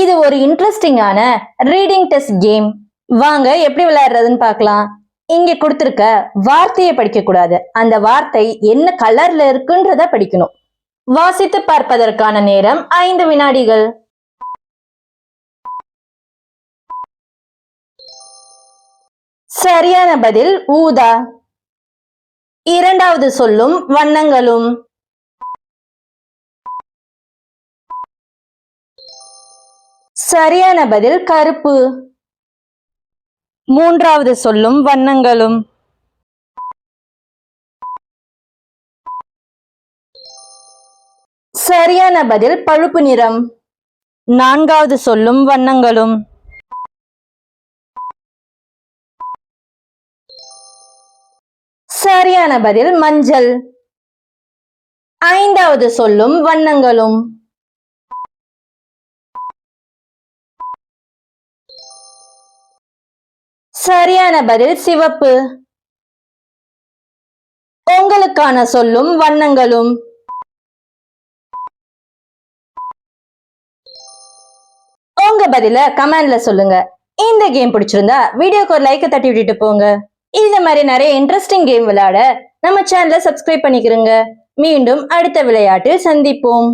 இது ஒரு இன்ட்ரெஸ்டிங்கான ரீடிங் டெஸ்ட் கேம் வாங்க எப்படி விளையாடுறதுன்னு பார்க்கலாம். இங்க கொடுத்திருக்க வார்த்தையை படிக்க கூடாது அந்த வார்த்தை என்ன கலர்ல இருக்குன்றத படிக்கணும். வாசித்து பார்ப்பதற்கான நேரம் ஐந்து வினாடிகள். சரியான பதில் ஊதா. இரண்டாவது சொல்லும் வண்ணங்களும். சரியான பதில் கருப்பு. மூன்றாவது சொல்லும் வண்ணங்களும். சரியான பதில் பழுப்பு நிறம். நான்காவது சொல்லும் வண்ணங்களும். சரியான பதில் மஞ்சள். ஐந்தாவது சொல்லும் வண்ணங்களும். சரியான பதில் சிவப்பு. உங்களுக்கான சொல்லும் வண்ணங்களும். உங்க பதில கமெண்ட்ல சொல்லுங்க. இந்த கேம் பிடிச்சிருந்தா வீடியோக்கு ஒரு லைக்கை தட்டி விட்டுட்டு போங்க. இந்த மாதிரி நிறைய இன்ட்ரெஸ்டிங் கேம் விளையாட நம்ம சேனலை சப்ஸ்கிரைப் பண்ணிக்கிறோங்க மீண்டும் அடுத்த விளையாட்டில் சந்திப்போம்.